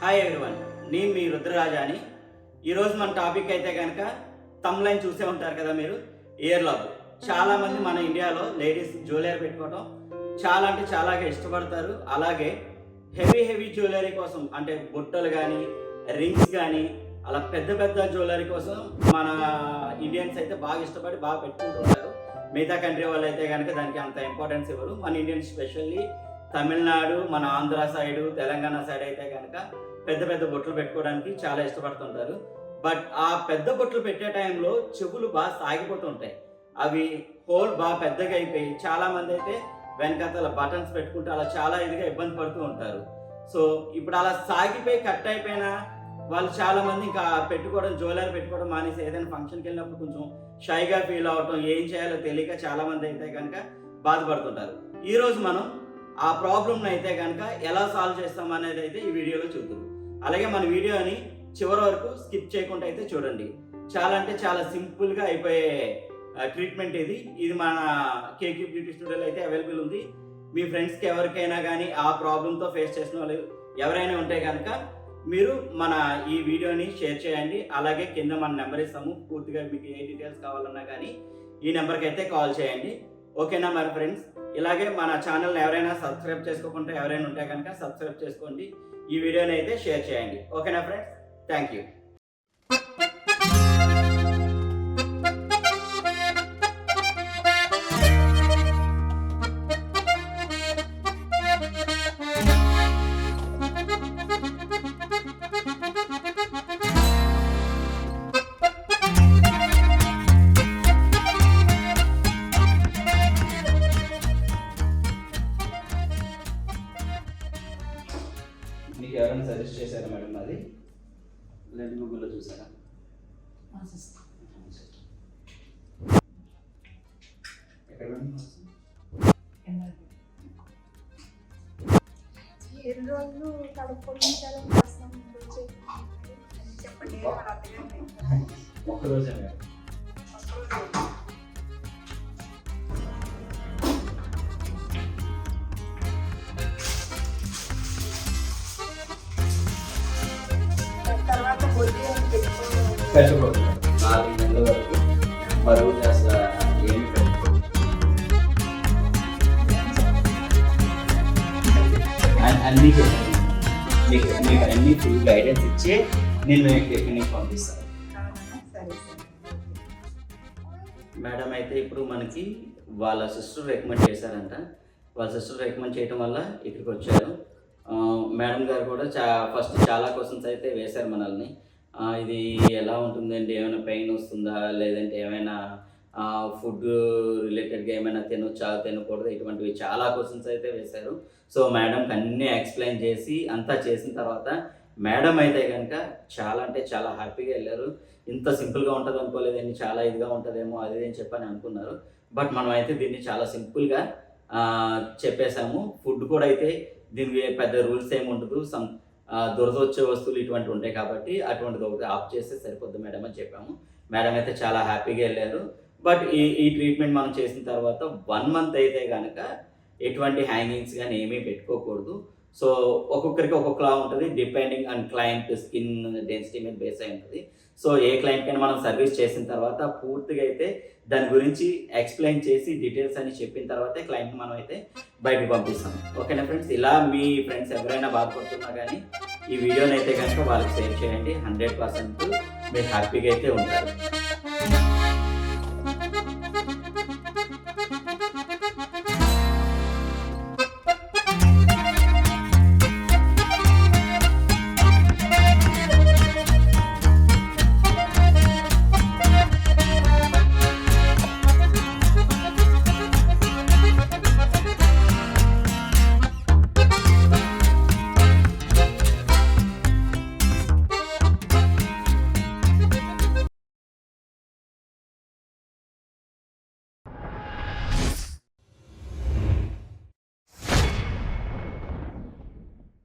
Hi everyone నేను మీ రుద్రరాజాని ఈరోజు మన టాపిక్ అయితే కనుక తమ్లైన్ చూసే ఉంటారు కదా మీరు ఇయర్ లవ్ చాలామంది మన ఇండియాలో లేడీస్ జ్యువెలరీ పెట్టుకోవడం చాలా అంటే చాలా ఇష్టపడతారు. అలాగే హెవీ హెవీ జ్యువెలరీ కోసం అంటే బుట్టలు కానీ రింగ్స్ కానీ అలా పెద్ద పెద్ద జ్యువెలరీ కోసం మన ఇండియన్స్ అయితే బాగా ఇష్టపడి బాగా పెట్టుకుంటూ ఉంటారు. మిగతా కంట్రీ వాళ్ళు అయితే కనుక దానికి అంత ఇంపార్టెన్స్ ఇవ్వరు. మన ఇండియన్స్ స్పెషల్లీ తమిళనాడు మన ఆంధ్ర సైడు తెలంగాణ సైడ్ అయితే కనుక పెద్ద పెద్ద బొట్లు పెట్టుకోవడానికి చాలా ఇష్టపడుతుంటారు. బట్ ఆ పెద్ద బొట్లు పెట్టే టైంలో చెవులు బాగా సాగిపోతుంటాయి. అవి హోల్ బాగా పెద్దగా అయిపోయి చాలా మంది అయితే వెనకాతల బటన్స్ పెట్టుకుంటూ అలా చాలా ఇదిగా ఇబ్బంది పడుతూ ఉంటారు. సో ఇప్పుడు అలా సాగిపోయి కట్ అయిపోయినా వాళ్ళు చాలామంది ఇంకా పెట్టుకోవడం జ్యువెలరీ పెట్టుకోవడం మానేసి ఏదైనా ఫంక్షన్కి వెళ్ళినప్పుడు కొంచెం షైగా ఫీల్ అవటం ఏం చేయాలో తెలియక చాలామంది అయితే కనుక బాధపడుతుంటారు. ఈరోజు మనం ఆ ప్రాబ్లమ్ని అయితే కనుక ఎలా సాల్వ్ చేస్తాం అనేది అయితే ఈ వీడియోలో చూద్దాం. అలాగే మన వీడియోని చివరి వరకు స్కిప్ చేయకుండా అయితే చూడండి. చాలా అంటే చాలా సింపుల్గా అయిపోయే ట్రీట్మెంట్ ఇది. ఇది మన కేక్యూ బ్యూటీ స్టూడియోలో అయితే అవైలబుల్ ఉంది. మీ ఫ్రెండ్స్కి ఎవరికైనా కానీ ఆ ప్రాబ్లంతో ఫేస్ చేసిన వాళ్ళు ఎవరైనా ఉంటే కనుక మీరు మన ఈ వీడియోని షేర్ చేయండి. అలాగే కింద మన నెంబర్ ఇస్తాము. పూర్తిగా మీకు ఏ డీటెయిల్స్ కావాలన్నా కానీ ఈ నెంబర్కి అయితే కాల్ చేయండి. ఓకేనా మరి ఫ్రెండ్స్ ఇలాగే మన ఛానల్ని ఎవరైనా సబ్స్క్రైబ్ చేసుకోకుండా ఎవరైనా ఉంటే కనుక సబ్స్క్రైబ్ చేసుకోండి. ఈ వీడియోని అయితే షేర్ చేయండి. ఓకేనా ఫ్రెండ్స్? థ్యాంక్ యూ మేడం అది లేదు గూగుల్లో చూసారా? ఎక్కడ మేడం? ఎన్ని రోజులు కడుక్కోవడం కోసం చెప్పండి. వాళ్ళ అత్తగారు ఒక్క రోజే మేడం. పెట్టుకోవాలి నాలుగు నెలల వరకు బరువు ఏమి అన్ని మీకు మీకు అన్ని ఫుల్ గైడెన్స్ ఇచ్చి నేను మీకు ఎక్కడికి పంపిస్తాను మేడం అయితే ఇప్పుడు మనకి వాళ్ళ సిస్టర్ రికమెండ్ చేశారంట వాళ్ళ సిస్టర్ రికమెండ్ చేయడం వల్ల ఇక్కడికి వచ్చారు మేడం గారు కూడా చా ఫస్ట్ చాలా క్వశ్చన్స్ అయితే వేశారు మనల్ని. ఇది ఎలా ఉంటుందండి ఏమైనా పెయిన్ వస్తుందా? లేదంటే ఏమైనా ఫుడ్ రిలేటెడ్గా ఏమైనా తినొచ్చా? తినకూడదు? ఇటువంటివి చాలా క్వశ్చన్స్ అయితే వేశారు. సో మేడంకి అన్నీ ఎక్స్ప్లెయిన్ చేసి అంతా చేసిన తర్వాత మేడం అయితే కనుక చాలా అంటే చాలా హ్యాపీగా వెళ్ళారు. ఇంత సింపుల్గా ఉంటుంది అనుకోలేదండి చాలా ఇదిగా ఉంటుందేమో అది అని చెప్పని అనుకున్నారు. బట్ మనం అయితే దీన్ని చాలా సింపుల్గా చెప్పేశాము. ఫుడ్ కూడా అయితే దీనికి పెద్ద రూల్స్ ఏమి ఉండదు. సమ్ దురద వచ్చే వస్తువులు ఇటువంటివి ఉంటాయి కాబట్టి అటువంటిది ఒకటి ఆఫ్ చేస్తే సరిపోద్ది మేడం అని చెప్పాము. మేడం అయితే చాలా హ్యాపీగా వెళ్ళారు. బట్ ఈ ఈ ట్రీట్మెంట్ మనం చేసిన తర్వాత వన్ మంత్ అయితే కనుక ఎటువంటి హ్యాంగింగ్స్ కానీ ఏమీ పెట్టుకోకూడదు. సో ఒక్కొక్కరికి ఒక్కొక్కలా ఉంటుంది depending and client skin density మీద బేస్ అయి ఉంటుంది. సో ఏ క్లయింట్కైనా మనం సర్వీస్ చేసిన తర్వాత పూర్తిగా అయితే దాని గురించి ఎక్స్ప్లెయిన్ చేసి డీటెయిల్స్ అని చెప్పిన తర్వాతే క్లయింట్ మనం అయితే బయటకు పంపిస్తాం. ఓకేనా ఫ్రెండ్స్ ఇలా మీ ఫ్రెండ్స్ ఎవరైనా బాధపడుతున్నా కానీ ఈ వీడియోని అయితే కనుక వాళ్ళకి షేర్ చేయండి. హండ్రెడ్ పర్సెంట్ మీరు హ్యాపీగా అయితే ఉంటారు.